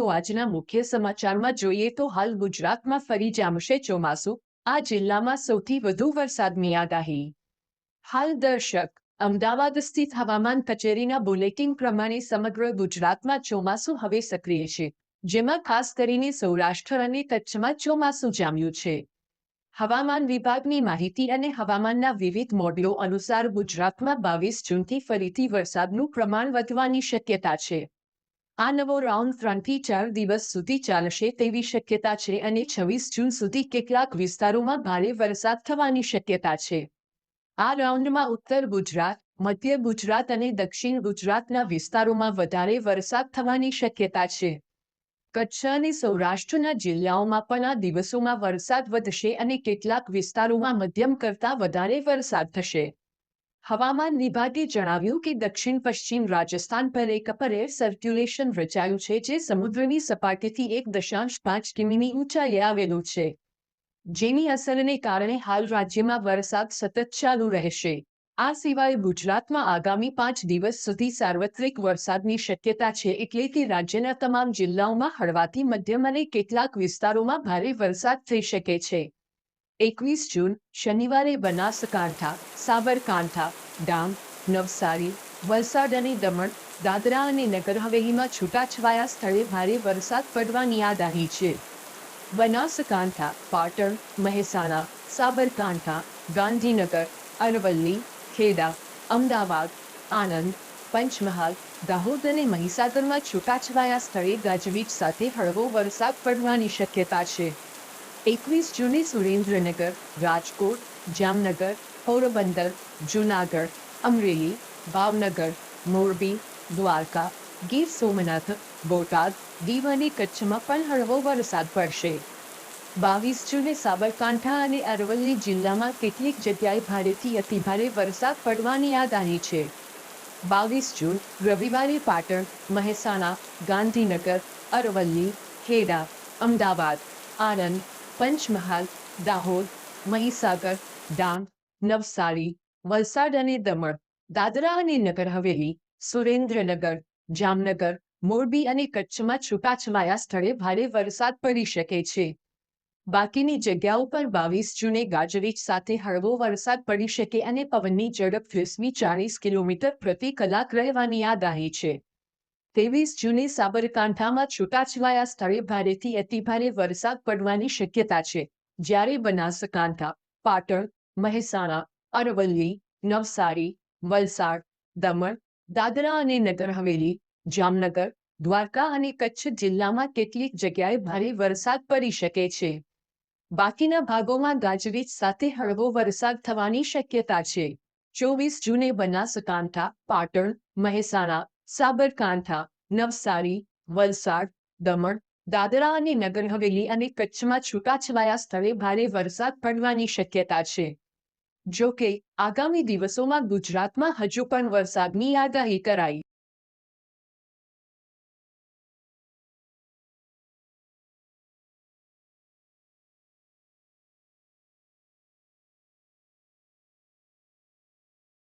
તો આજના મુખ્ય સમાચારમાં જોઈએ તો હાલ ગુજરાતમાં ફરી જામશે ચોમાસું. આ જિલ્લામાં સૌથી વધુ વરસાદની આગાહી. હાલ દર્શક, અમદાવાદ સ્થિત હવામાન કચેરીના બુલેટિન પ્રમાણે સમગ્ર ગુજરાતમાં ચોમાસું હવે સક્રિય છે, જેમાં ખાસ કરીને સૌરાષ્ટ્ર અને કચ્છમાં ચોમાસું જામ્યું છે. હવામાન વિભાગની માહિતી અને હવામાનના વિવિધ મોડલો અનુસાર ગુજરાતમાં બાવીસ જૂનથી ફરીથી વરસાદનું પ્રમાણ વધવાની શક્યતા છે. આ નવો રાઉન્ડ ત્રણથી ચાર દિવસ સુધી ચાલશે તેવી શક્યતા છે અને છવ્વીસ જૂન સુધી કેટલાક વિસ્તારોમાં ભારે વરસાદ થવાની શક્યતા છે. આ રાઉન્ડમાં ઉત્તર ગુજરાત, મધ્ય ગુજરાત અને દક્ષિણ ગુજરાતના વિસ્તારોમાં વધારે વરસાદ થવાની શક્યતા છે. કચ્છ અને સૌરાષ્ટ્રના જિલ્લાઓમાં પણ આ દિવસોમાં વરસાદ વધશે અને કેટલાક વિસ્તારોમાં મધ્યમ કરતાં વધારે વરસાદ થશે. હવામાન વિભાગે જણાવ્યું કે દક્ષિણ પશ્ચિમ રાજસ્થાન પર એક અપર એર સર્ક્યુલેશન રચાયું છે જે સમુદ્રની સપાટીથી એક દશાંશ પાંચ કિમીની ઊંચાઈએ આવેલું છે, જેની અસરને કારણે હાલ રાજ્યમાં વરસાદ સતત ચાલુ રહેશે. આ સિવાય ગુજરાતમાં આગામી પાંચ દિવસ સુધી સાર્વત્રિક વરસાદની શક્યતા છે એટલે કે રાજ્યના તમામ જિલ્લાઓમાં હળવાથી મધ્યમ અને કેટલાક વિસ્તારોમાં ભારે વરસાદ થઈ શકે છે. એકવીસ જૂન, શનિવારે બનાસકાંઠા, સાબરકાંઠા, ડાંગ, નવસારી, વલસાડ અને દમણ, દાદરા અને નગર હવેલીમાં છૂટાછવાયા સ્થળે ભારે વરસાદ પડવાની આગાહી છે. બનાસકાંઠા, પાટણ, મહેસાણા, સાબરકાંઠા, ગાંધીનગર, અરવલ્લી, ખેડા, અમદાવાદ, આણંદ, પંચમહાલ, દાહોદ અને મહીસાગરમાં છૂટાછવાયા સ્થળે ગાજવીજ સાથે હળવો વરસાદ પડવાની શક્યતા છે. એકવીસ જૂને સુરેન્દ્રનગર, રાજકોટ, જામનગર, પોરબંદર, જૂનાગઢ, અમરેલી, ભાવનગર, મોરબી, દ્વારકા, ગીર સોમનાથ, બોટાદ દીવ અને કચ્છમાં પણ હળવો વરસાદ પડશે. બાવીસ જૂને સાબરકાંઠા અને અરવલ્લી જિલ્લામાં કેટલીક જગ્યાએ ભારેથી અતિભારે વરસાદ પડવાની આગાહી છે. બાવીસ જૂન, રવિવારે પાટણ, મહેસાણા, ગાંધીનગર, અરવલ્લી, ખેડા, અમદાવાદ, આણંદ પંચમહાલ, દાહોદ, મહીસાગર, ડાંગ, નવસારી, વલસાડ અને દમણ, દાદરા અને નગર હવેલી, સુરેન્દ્રનગર, જામનગર, મોરબી અને કચ્છમાં છૂટાછવાયા સ્થળે ભારે વરસાદ પડી શકે છે. બાકીની જગ્યાઓ પર બાવીસ જૂને ગાજવીજ સાથે હળવો વરસાદ પડી શકે અને પવનની ઝડપ વીસમી ચાળીસ કિલોમીટર પ્રતિ કલાક રહેવાની આગાહી છે. ત્રેવીસ જૂને સાબરકાંઠામાં છૂટાછવાયા સ્થળે ભારેથી અતિભારે વરસાદ પડવાની શક્યતા છે. જ્યારે બનાસકાંઠા, પાટણ, મહેસાણા, અરવલ્લી, નવસારી, વલસાડ, દમણ, દાદરા અને નગર હવેલી, જામનગર, દ્વારકા અને કચ્છ જિલ્લામાં કેટલીક જગ્યાએ ભારે વરસાદ પડી શકે છે. બાકીના ભાગોમાં ગાજવીજ સાથે હળવો વરસાદ થવાની શક્યતા છે. ચોવીસ જૂને બનાસકાંઠા, પાટણ, મહેસાણા સાબરકાંઠા નવસારી વલસાડ દમણ દાદરા અને નગર હવેલી અને કચ્છમાં છૂટાછવાયા સ્થળે ભારે વરસાદ પડવાની શક્યતા છે. જો કે, આગામી દિવસોમાં ગુજરાતમાં હજુ પણ વરસાદની આગાહી કરાઈ.